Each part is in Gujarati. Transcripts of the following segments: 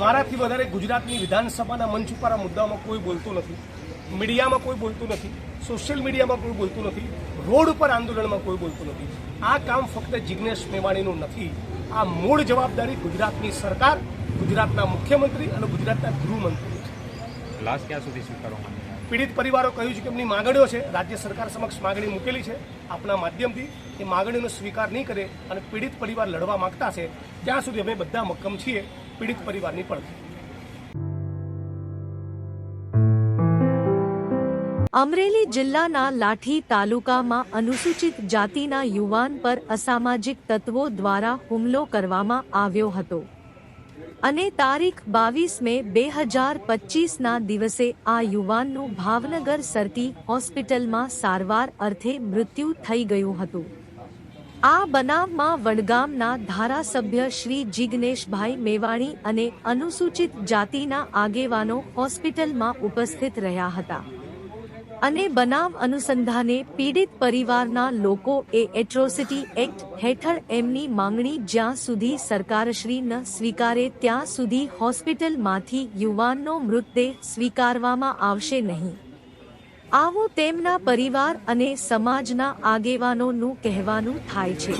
મારાથી વધારે ગુજરાતની વિધાનસભાના મંચ ઉપર આ મુદ્દામાં કોઈ બોલતું નથી મીડિયામાં કોઈ બોલતું નથી સોશિયલ મીડિયામાં કોઈ બોલતું નથી રોડ ઉપર આંદોલનમાં કોઈ બોલતું નથી. આ કામ ફક્ત જિજ્ઞેશ મેવાણીનું નથી. આ મૂળ જવાબદારી ગુજરાતની સરકાર ગુજરાતના મુખ્યમંત્રી અને ગુજરાતના ગૃહમંત્રી. છે લાસ્ટ ક્યાં સુધી સ્વીકારવામાં પીડિત પરિવારો કહ્યું છે કે એમની માગણીઓ છે રાજ્ય સરકાર સમક્ષ માગણી મૂકેલી છે આપણા માધ્યમથી એ માગણીનો સ્વીકાર નહીં કરે અને પીડિત પરિવાર લડવા માગતા છે ત્યાં સુધી અમે બધા મક્કમ છીએ. પીડિત પરિવારની પણ. અમરેલી જિલ્લાના લાઠી તાલુકામાં અનુસૂચિત જાતિના યુવાન પર અસામાજિક તત્વો દ્વારા હુમલો કરવામાં આવ્યો હતો. અને તારીખ બાવીસ મે બે હજાર પચીસના દિવસે આ યુવાનનું ભાવનગર સરતી હોસ્પિટલમાં સારવાર અર્થે મૃત્યુ થઈ ગયું હતું. આ બનાવમાં વડગામના ધારાસભ્ય શ્રી જિગ્નેશભાઈ મેવાણી અને અનુસૂચિત જાતિના આગેવાનો હોસ્પિટલમાં ઉપસ્થિત રહ્યા હતા. અને બનાવ અનુસંધાને પીડિત પરિવારના લોકો એ એટ્રોસિટી એક્ટ હેઠળ એમની માંગણી જ્યાં સુધી સરકારશ્રી ન સ્વીકારે ત્યાં સુધી હોસ્પિટલમાંથી યુવાનનો મૃતદેહ સ્વીકારવામાં આવશે નહીં. આવું તેમના પરિવાર અને સમાજના આગેવાનોનું કહેવાનું થાય છે.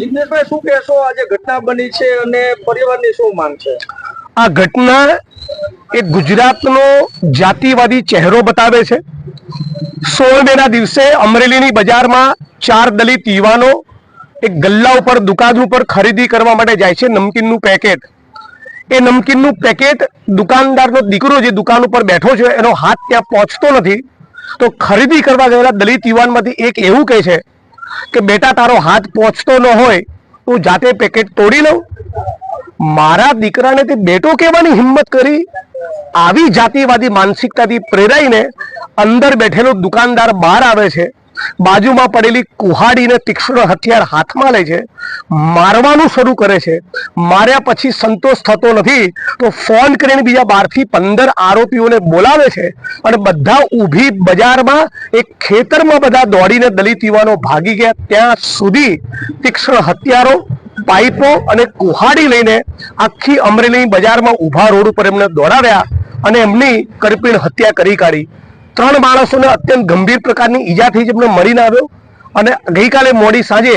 જિગ્નેશભાઈ શું કહેશો? આજે ઘટના બની છે અને પરિવારની શું માંગ છે? આ ઘટના એ ગુજરાતનો જાતિવાદી ચહેરો બતાવે છે. સોળ મેના દિવસે અમરેલીની બજારમાં ચાર દલિત યુવાનો એક ગલ્લા ઉપર, દુકાન ઉપર ખરીદી કરવા માટે જાય છે નમકીનનું પેકેટ. એ નમકીનનું પેકેટ દુકાનદારનો દીકરો જે દુકાન ઉપર બેઠો છે, એનો હાથ ત્યાં પહોંચતો નથી. તો ખરીદી કરવા ગયેલા દલિત યુવાનમાંથી એક એવું કહે છે કે બેટા, તારો હાથ પહોંચતો ન હોય હું જાતે પેકેટ તોડી લઉં? મારા દીકરાને તે બેટો કહેવાની હિંમત કરી, આવી જાતિવાદી માનસિકતાથી પ્રેરાઈને અંદર બેઠેલો દુકાનદાર બહાર આવે છે. બાજુમાં પડેલી કુહાડીને તીક્ષ્ણ હથિયાર હાથમાં લે છે, મારવાનું શરૂ કરે છે. માર્યા પછી સંતોષ થતો નથી તો ફોન કરીને બીજા બારથી પંદર આરોપીઓને બોલાવે છે અને બધા ઊભી બજારમાં એક ખેતરમાં બધા દોડીને દલિત યુવાનો ભાગી ગયા. ત્યાં સુધી તીક્ષ્ણ હથિયારો, પાઇપો અને કુહાડી લઈને આખી અમરેલી બજારમાં ઊભા રોડ ઉપર એમને દોડાવ્યા અને એમની કરપીણ હત્યા કરી કાઢી. ત્રણ માણસોને અત્યંત ગંભીર પ્રકારની ઈજા જેમને મરીને આવ્યો અને ગઈકાલે મોડી સાંજે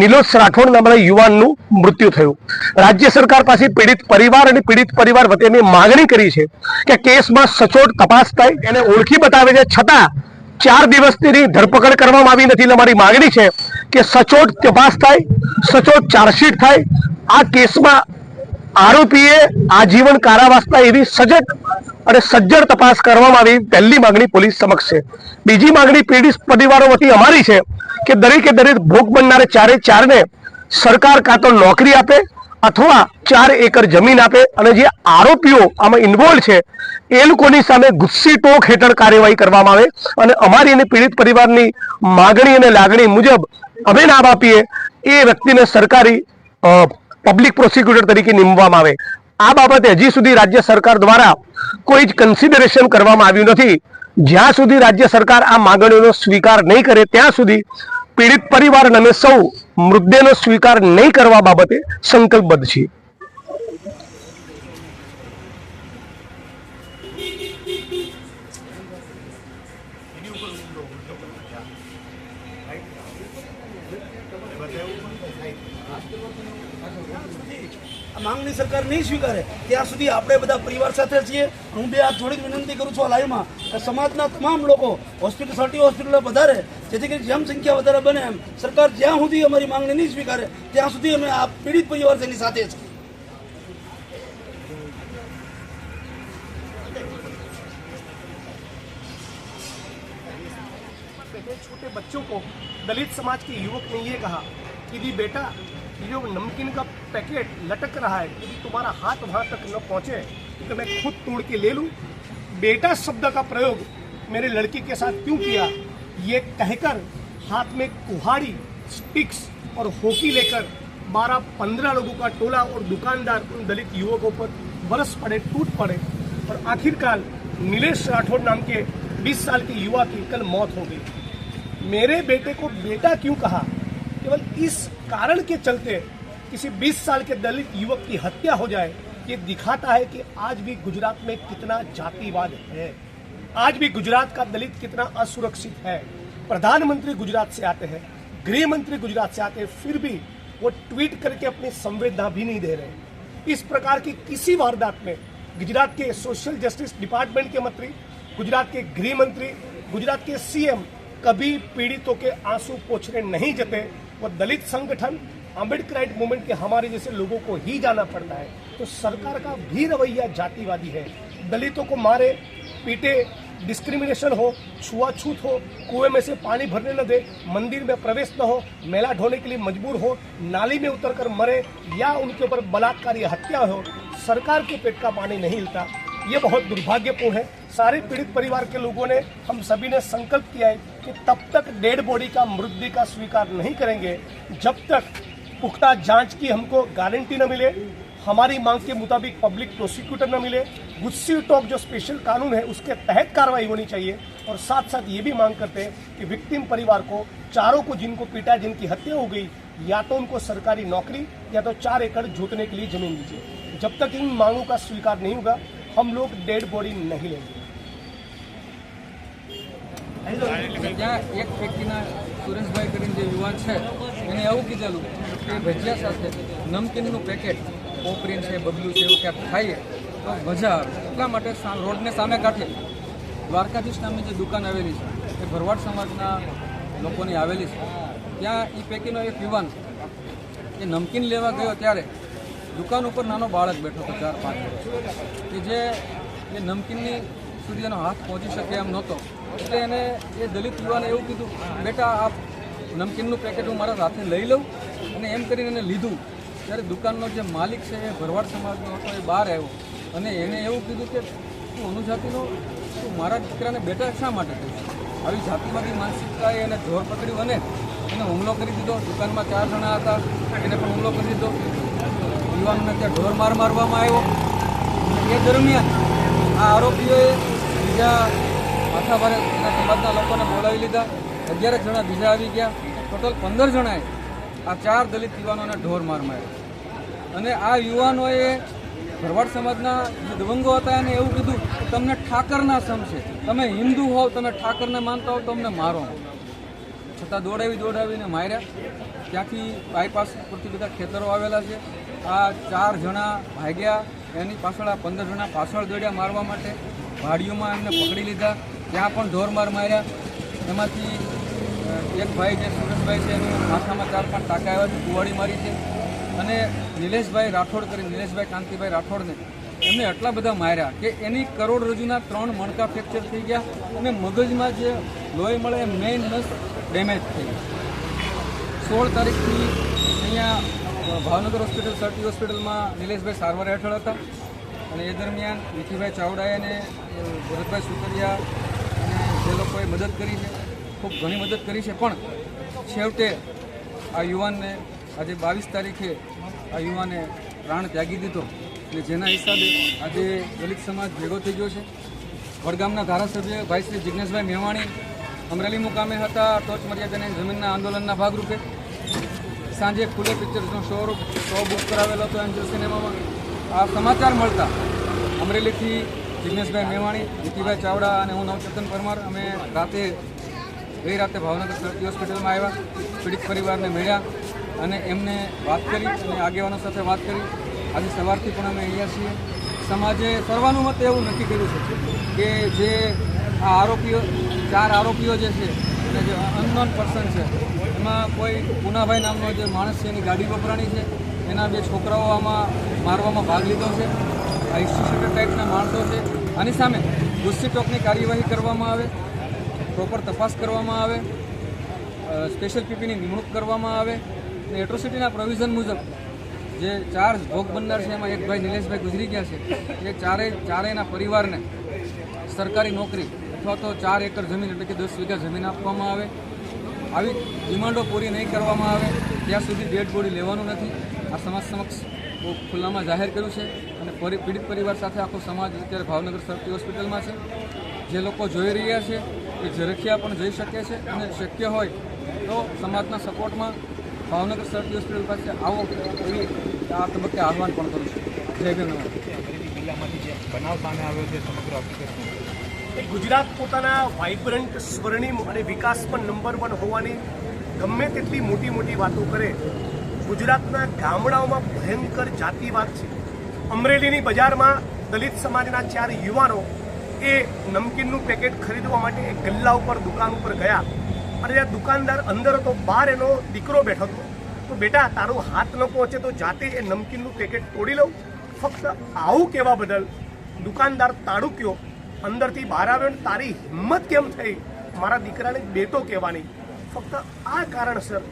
નિલોશ રાઠોડ નામના યુવાનનું મૃત્યુ થયું. રાજ્ય સરકાર પાસે પીડિત પરિવાર અને પીડિત પરિવાર વતીની માગણી કરી છે કે કેસમાં સચોટ તપાસ થાય, એને ઓળખી બતાવે છે. છતાં ચાર દિવસની ધરપકડ કરવામાં આવી નથી એટલે મારી માગણી છે કે સચોટ તપાસ થાય, સચોટ ચાર્જશીટ થાય. આ કેસમાં આરોપીએ આજીવન કારાવાસના એવી સજગ અને સજ્જડ તપાસ કરવામાં આવી. પહેલી માંગણી પોલીસ સમક્ષ છે. બીજી માંગણી પીડિત પરિવારો વતી અમારી છે કે દરેકે દરેક ભોગ બનનારે ચારે ચારને સરકાર કાં તો નોકરી આપે અથવા ચાર એકર જમીન આપે અને જે આરોપીઓ આમાં ઇન્વોલ્વ છે, એ લોકોની સામે ગુસ્સી ટોક હેઠળ કાર્યવાહી કરવામાં આવે અને અમારી અને પીડિત પરિવારની માગણી અને લાગણી મુજબ અમે નામ આપીએ એ વ્યક્તિને સરકારી પબ્લિક પ્રોસિક્યુટર તરીકે નીમવામાં આવે. આ બાબતે હજી સુધી રાજ્ય સરકાર દ્વારા કોઈ જ કન્સિડરેશન કરવામાં આવ્યું નથી. જ્યાં સુધી રાજ્ય સરકાર આ માગણીઓનો સ્વીકાર નહીં કરે, ત્યાં સુધી પીડિત પરિવાર અને સૌ મૃતદેહનો સ્વીકાર નહીં કરવા બાબતે સંકલ્પબદ્ધ છીએ. આ માંગણી સરકાર નહીં સ્વીકારે ત્યાં સુધી આપણે બધા પરિવાર સાથે છીએ હું બે હાથ જોડીને વિનંતી કરું છું આ લાઈવમાં કે સમાજના તમામ લોકો હોસ્પિટલ સર્ટી હોસ્પિટલ વધારે જેથી કરી જેમ સંખ્યા વધારે બને એમ સરકાર જ્યાં સુધી અમારી માંગણી નહીં સ્વીકારે ત્યાં સુધી અમે આ પીડિત પરિવાર તેની સાથે છીએ छोटे बच्चों को दलित समाज के युवक ने ये कहा कि दी बेटा जो नमकीन का पैकेट लटक रहा है। यदि तुम्हारा हाथ वहाँ तक न पहुँचे तो मैं खुद तोड़ के ले लूँ। बेटा शब्द का प्रयोग मेरे लड़की के साथ क्यों किया? ये कहकर हाथ में कुहाड़ी, स्टिक्स और होकी लेकर बारह पंद्रह लोगों का टोला और दुकानदार उन दलित युवकों पर बरस पड़े, टूट पड़े और आखिरकार नीलेश राठौर नाम के 20 साल के युवा की कल मौत हो गई। मेरे बेटे को बेटा क्यों कहा? केवल इस कारण के चलते किसी 20 साल के दलित युवक की हत्या हो जाए, ये दिखाता है कि आज भी गुजरात में कितना जातिवाद है। आज भी गुजरात का दलित कितना असुरक्षित है। प्रधानमंत्री गुजरात से आते हैं गृह मंत्री गुजरात से आते हैं, फिर भी वो ट्वीट करके अपनी संवेदना भी नहीं दे रहे इस प्रकार की किसी वारदात में गुजरात के सोशल जस्टिस डिपार्टमेंट के मंत्री, गुजरात के गृह मंत्री गुजरात के सीएम कभी पीड़ितों के आँसू पोछने नहीं जते वो दलित संगठन अम्बेडकराइट मूवमेंट के हमारे जैसे लोगों को ही जाना पड़ता है। तो सरकार का भी रवैया जातिवादी है। दलितों को मारे, पीटे डिस्क्रिमिनेशन हो, छुआछूत हो, कुएँ में से पानी भरने न दे, मंदिर में प्रवेश न हो, मेला ढोने के लिए मजबूर हो, नाली में उतरकर मरे या उनके ऊपर बलात्कार या हत्या हो, सरकार के पेट का पानी नहीं हिलता। ये बहुत दुर्भाग्यपूर्ण है। सारे पीड़ित परिवार के लोगों ने, हम सभी ने संकल्प किया है कि तब तक डेड बॉडी का मृत्यु का स्वीकार नहीं करेंगे। जब तक पुख्ता जाँच की हमको गारंटी न मिले, हमारी मांग के मुताबिक पब्लिक प्रोसिक्यूटर न मिले, गुस्सी टॉप जो स्पेशल कानून है, उसके तहत कार्रवाई होनी चाहिए। और साथ साथ ये भी मांग करते हैं कि विक्टिम परिवार को, चारों को जिनको पीटा जिनकी हत्या हो गई, या तो उनको सरकारी नौकरी, या तो चार एकड़ जोतने के लिए ज़मीन दीजिए। जब तक इन मांगों का स्वीकार नहीं होगा, हम लोग डेड बॉडी नहीं लेंगे। ત્યાં એક વ્યક્તિના સુરેશભાઈ કરીને જે યુવાન છે, એને એવું કીધેલું કે ભજીયા સાથે નમકીનનું પેકેટ કોપરીન છે, બબલું છે, એવું ક્યાંક ખાઈએ તો મજા આવે. એટલા માટે રોડને સામે કાંઠે દ્વારકાધીશ નામની જે દુકાન આવેલી છે, એ ભરવાડ સમાજના લોકોની આવેલી છે. ત્યાં એ પૈકીનો એક યુવાન એ નમકીન લેવા ગયો ત્યારે દુકાન ઉપર નાનો બાળક બેઠો હતો, ચાર પાંચ કે જે એ નમકીનની સુધી એનો હાથ પહોંચી શકે એમ નહોતો. એટલે એને એ દલિત યુવાને એવું કીધું, બેટા, આ નમકીનનું પેકેટ હું મારા સાથે લઈ લઉં અને એમ કરીને એને લીધું. ત્યારે દુકાનનો જે માલિક છે એ ભરવાડ સમાજનો હતો, એ બહાર આવ્યો. અને એને એવું કીધું કે, તું અનુજાતિનો, તું મારા દીકરાને બેટા શા માટે કહ્યું આવી જાતિવાદી માનસિકતાએ એને જોર પકડ્યું અને એને હુમલો કરી દીધો. દુકાનમાં ચાર જણા હતા, એને પણ હુમલો કરી દીધો. યુવાનને ત્યાં ઢોર માર મારવામાં આવ્યો. એ દરમિયાન આ આરોપીઓએ બીજા માથાભારે એના સમાજના લોકોને બોલાવી લીધા. અગિયાર જણા બીજા આવી ગયા. ટોટલ પંદર જણાએ આ ચાર દલિત યુવાનોને ઢોર માર માર્યો. અને આ યુવાનોએ ભરવાડ સમાજના જે દબંગો હતા એને એવું કીધું કે તમને ઠાકરના સમશે તમે હિન્દુ હોવ, તમે ઠાકરને માનતા હોવ તમને મારો. છતાં દોડાવી દોડાવીને માર્યા. ત્યાંથી બાયપાસ પરથી બધા ખેતરો આવેલા છે. આ ચાર જણા ભાગ્યા. એની પાછળ આ પંદર જણા પાછળ દોડ્યા મારવા માટે. ભાડીઓમાં એમને પકડી લીધા. ત્યાં પણ ઢોરમાર માર્યા. એમાંથી એક ભાઈ જે સુરેશભાઈ છે, એનું માથામાં ચાર પાંચ ટાંકા આવ્યા છે, કુવાડી મારી છે. અને નિલેશભાઈ રાઠોડ કરી નિલેશભાઈ કાંતિભાઈ રાઠોડને એમને એટલા બધા માર્યા કે એની કરોડરજ્જુના ત્રણ મણકા ફ્રેક્ચર થઈ ગયા અને મગજમાં જે લોહી મળે એ મેઇન નસ ડેમેજ થઈ સોળ તારીખથી અહીંયા ભાવનગર હોસ્પિટલ સરટી હોસ્પિટલમાં નિલેશભાઈ સારવાર હેઠળ હતા. અને એ દરમિયાન વિઠીભાઈ ચાવડાએ અને ભરતભાઈ સુતરિયા અને જે લોકોએ મદદ કરી છે, ખૂબ ઘણી મદદ કરી છે, પણ છેવટે આ યુવાનને આજે બાવીસ તારીખે આ યુવાને પ્રાણ ત્યાગી દીધો અને જેના હિસાબે આજે દલિત સમાજ ભેગો થઈ ગયો છે. વડગામના ધારાસભ્ય ભાઈ શ્રી જિજ્ઞેશભાઈ મેવાણી અમરેલી મુકામે હતા, ટોચ મર્યાદાની જમીનના આંદોલનના ભાગરૂપે. સાંજે ખુલ્લે પિક્ચર્સનો શો શો બુક કરાવેલો હતો એન્જલ સિનેમામાં. આ સમાચાર મળતા અમરેલીથી જિજ્ઞેશભાઈ મેવાણી નીતિભાઈ ચાવડા અને હું નવચેતન પરમાર. અમે રાતે, ગઈ રાતે ભાવનગર સરકારી હોસ્પિટલમાં આવ્યા, પીડિત પરિવારને મળ્યા અને એમને વાત કરી અને આગેવાનો સાથે વાત કરી. આજે સવારથી પણ અમે અહીંયા છીએ. સમાજે સર્વાનુમતે એવું નક્કી કર્યું છે કે જે આ આરોપીઓ, ચાર આરોપીઓ જે છે, અને જે અનનોન પર્સન છે, એમાં કોઈ પૂનાભાઈ નામનો જે માણસ છે, એની ગાડી વપરાણી છે. એના બે છોકરાઓ આમાં મારવામાં ભાગ લીધો છે. આ ઇન્સ્ટિટ્યુટર ટાઈપના માણસો છે. આની સામે ગુસ્સી ટોકની કાર્યવાહી કરવામાં આવે પ્રોપર તપાસ કરવામાં આવે સ્પેશિયલ પીપીની નિમણૂક કરવામાં આવે, અને એટ્રોસિટીના પ્રોવિઝન મુજબ જે ચાર ભોગ બનનાર છે, એમાં એક ભાઈ નિલેશભાઈ ગુજરી ગયા છે. એ ચારેય, ચારેયના પરિવારને સરકારી નોકરી અથવા તો ચાર એકર જમીન એટલે કે દસ વીઘા જમીન આપવામાં આવે. આવી ડિમાન્ડો પૂરી નહીં કરવામાં આવે. ત્યાં સુધી ડેડ બોડી લેવાનું નથી. આ સમાજ સમક્ષ બહુ ખુલ્લામાં જાહેર કર્યું છે અને પરી પીડિત પરિવાર સાથે આખો સમાજ અત્યારે ભાવનગર સરકારી હોસ્પિટલમાં છે. જે લોકો જોઈ રહ્યા છે એ ઝરખિયા પણ જઈ શકે છે અને શક્ય હોય તો સમાજના સપોર્ટમાં ભાવનગર સરકારી હોસ્પિટલ પાસે આવો એવી આ તબક્કે આહવાન પણ કરું છું. જય ભીમ જિલ્લામાંથી જે બનાવ સામે આવ્યો છે સમગ્ર હકીકત ગુજરાત પોતાના વાઇબ્રન્ટ સ્વર્ણિમ અને વિકાસ પણ નંબર વન હોવાની ગમે તેટલી મોટી મોટી વાતો કરે ગુજરાતના ગામડાઓમાં ભયંકર જાતિવાદ છે. અમરેલીની બજારમાં દલિત સમાજના ચાર યુવાનો એ નમકીનનું પેકેટ ખરીદવા માટે એક ગલ્લા ઉપર દુકાન ઉપર ગયા. અને ત્યાં દુકાનદાર અંદર હતો, બહાર એનો દીકરો બેઠો હતો. તો બેટા, તારો હાથ ન પહોંચે તો જાતે એ નમકીનનું પેકેટ તોડી લઉં. ફક્ત આવું કહેવા બદલ દુકાનદાર તાડુક્યો અંદરથી બહાર આવ્યો ને તારી હિંમત કેમ થઈ? મારા દીકરાને બેટો કહેવાની. ફક્ત આ કારણસર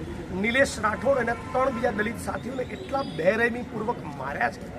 નિલેશ રાઠોડ અને ત્રણ બીજા દલિત સાથીઓને એટલા બેરહેમીપૂર્વક માર્યા છે.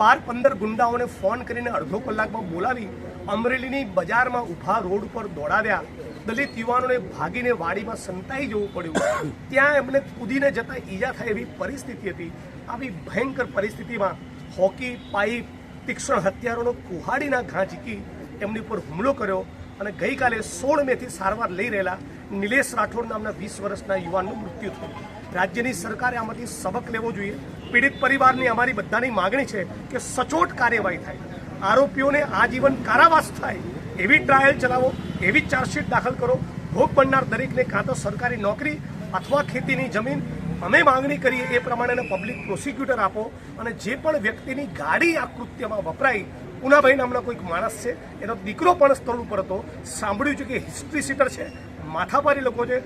બાર પંદર ગુંડાઓને ફોન કરીને અડધો કલાકમાં બોલાવી અમરેલીની બજારમાં ઊભા રોડ ઉપર દોડાવ્યા. દલિત યુવાનોને ભાગીને વાડીમાં સંતાઈ જવું પડ્યું. ત્યાં એમને કૂદીને જતા ઈજા થાય એવી પરિસ્થિતિ હતી. આવી ભયંકર પરિસ્થિતિમાં હોકી, પાઇપ, તીક્ષ્ણ હથિયારોનો કુહાડીના ઘા ઝીકી એમની ઉપર હુમલો કર્યો અને ગઈકાલે સોળ મેથી સારવાર લઈ રહેલા નિલેશ રાઠોડ નામના વીસ વર્ષના યુવાનનું મૃત્યુ થયું. રાજ્યની સરકારે આમાંથી સબક લેવો જોઈએ. પીડિત પરિવારની અમારી બધાની માગણી છે કે સચોટ કાર્યવાહી થાય. આરોપીઓને આજીવન કારાવાસ થાય. એવી ટ્રાયલ ચલાવો, એવી ચાર્જશીટ દાખલ કરો. ભોગ બનનાર દરેકને કાં તો સરકારી નોકરી અથવા ખેતીની જમીન. અમે માંગણી કરીએ એ પ્રમાણેનો પબ્લિક પ્રોસિક્યુટર આપો અને જે પણ વ્યક્તિની ગાડી આ કૃત્યમાં વપરાઈ પુનાભાઈ નામના કોઈક માણસ છે. એનો દીકરો પણ સ્થળ ઉપર હતો. સાંભળ્યું છે કે હિસ્ટ્રી સીટર છે. માથાભારી લોકો છે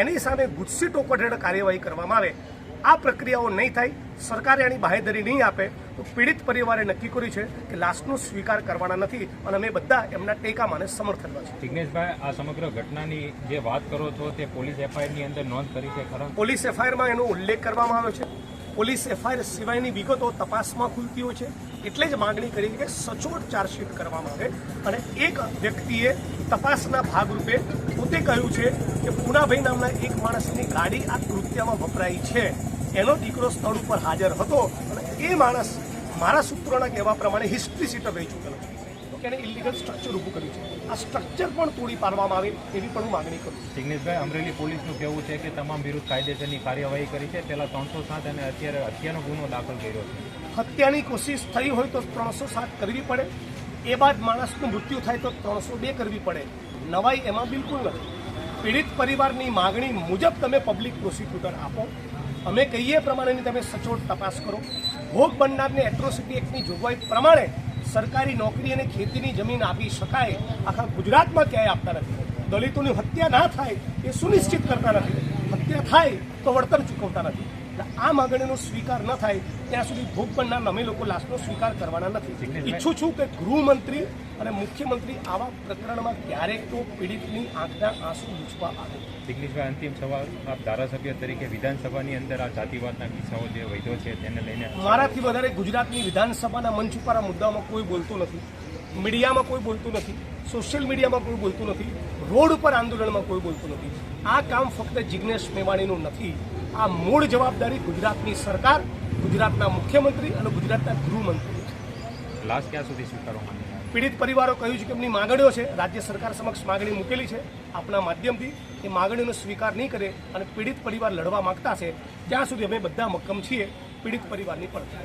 એની સામે ગુસ્સી ટોકટ હેઠળ કાર્યવાહી કરવામાં આવે. આ પ્રક્રિયાઓ નહીં થાય સરકારે આની બાહેધરી નહીં આપે. તો પીડિત પરિવારે નક્કી કર્યું છે કે લાશનો સ્વીકાર કરવાના નથી અને અમે બધા એમના ટેકામાં સમર્થનમાં છે જિગ્નેશભાઈ આ સમગ્ર ઘટનાની જે વાત કરો છો તે પોલીસ એફઆઈઆરની અંદર નોંધ કરી છે ખરા? પોલીસ એફઆઈઆરમાં એનો ઉલ્લેખ કરવામાં આવ્યો છે. પોલીસ એફઆઈઆર સિવાયની વિગતો તપાસમાં ખુલતી હોય છે. એટલે જ માગણી કરી કે સચોટ ચાર્જશીટ કરવામાં આવે અને એક વ્યક્તિએ તપાસના ભાગરૂપે પોતે કહ્યું છે કે પૂનાભાઈ નામના એક માણસની ગાડી આ કૃત્યમાં વપરાઈ છે. એનો દીકરો સ્થળ ઉપર હાજર હતો અને એ માણસ મારા સૂત્રોના કહેવા પ્રમાણે હિસ્ટ્રી સીટર રહી ચૂકેલો. છે તો એને ઇલીગલ સ્ટ્રક્ચર ઊભું કર્યું છે. આ સ્ટ્રક્ચર પણ તોડી પાડવામાં આવે એવી પણ હું માગણી કરું જિગ્નેશભાઈ અમરેલી પોલીસનું કહેવું છે કે તમામ વિરુદ્ધ કાયદેસરની કાર્યવાહી કરી છે. પહેલાં ત્રણસો સાત અને અત્યારે હત્યાનો ગુનો દાખલ કર્યો છે. હત્યાની કોશિશ થઈ હોય તો ત્રણસો સાત કરવી પડે. એ બાદ માણસનું મૃત્યુ થાય તો ત્રણસો બે કરવી પડે. નવાઈ એમાં બિલકુલ નથી. પીડિત પરિવારની માગણી મુજબ તમે પબ્લિક પ્રોસિક્યુટર આપો. અમે કહીએ પ્રમાણેની તમે સચોટ તપાસ કરો. ભોગ બનનારને એટ્રોસિટી એક્ટની જોગવાઈ પ્રમાણે સરકારી નોકરી અને ખેતીની જમીન આપી શકાય. આખા ગુજરાતમાં ક્યાંય આપતા નથી. દલિતોની હત્યા ના થાય એ સુનિશ્ચિત કરતા નથી. હત્યા થાય તો વળતર ચૂકવતા નથી. આ માગણીનો સ્વીકાર ન થાય ત્યાં સુધી ભોગ બનનાર અમે લોકો લાશનો સ્વીકાર કરવાના નથી. ઈચ્છું છું કે ગૃહમંત્રી અને મુખ્યમંત્રી આવા પ્રકરણમાં ક્યારેક તો પીડિતની આંખના આંસુ લૂછવા આવે. દિગ્નેશભાઈ અંતિમ સવાલ. આપ ધારાસભ્ય તરીકે વિધાનસભાની અંદર આ જાતિવાદના કિસ્સાઓ જે વૈધો છે તેને લઈને મારાથી વધારે ગુજરાતની વિધાનસભાના મંચ ઉપર આ મુદ્દામાં કોઈ બોલતું નથી મીડિયામાં કોઈ બોલતું નથી સોશિયલ મીડિયામાં કોઈ બોલતું નથી રોડ ઉપર આંદોલનમાં કોઈ બોલતું નથી. આ કામ ફક્ત જિગ્નેશ મેવાણીનું નથી. આ મૂળ જવાબદારી ગુજરાતની સરકાર ગુજરાતના મુખ્યમંત્રી અને ગુજરાતના ગૃહમંત્રી. લાસ્ટ ક્યાં સુધી સ્વીકારવા પીડિત પરિવારો કહ્યું છે કે એમની માગણીઓ છે રાજ્ય સરકાર સમક્ષ માગણી મૂકેલી છે. આપના માધ્યમથી એ માગણીનો સ્વીકાર નહીં કરે અને પીડિત પરિવાર લડવા માંગતા છે ત્યાં સુધી અમે બધા મક્કમ છીએ પીડિત પરિવારની પડતા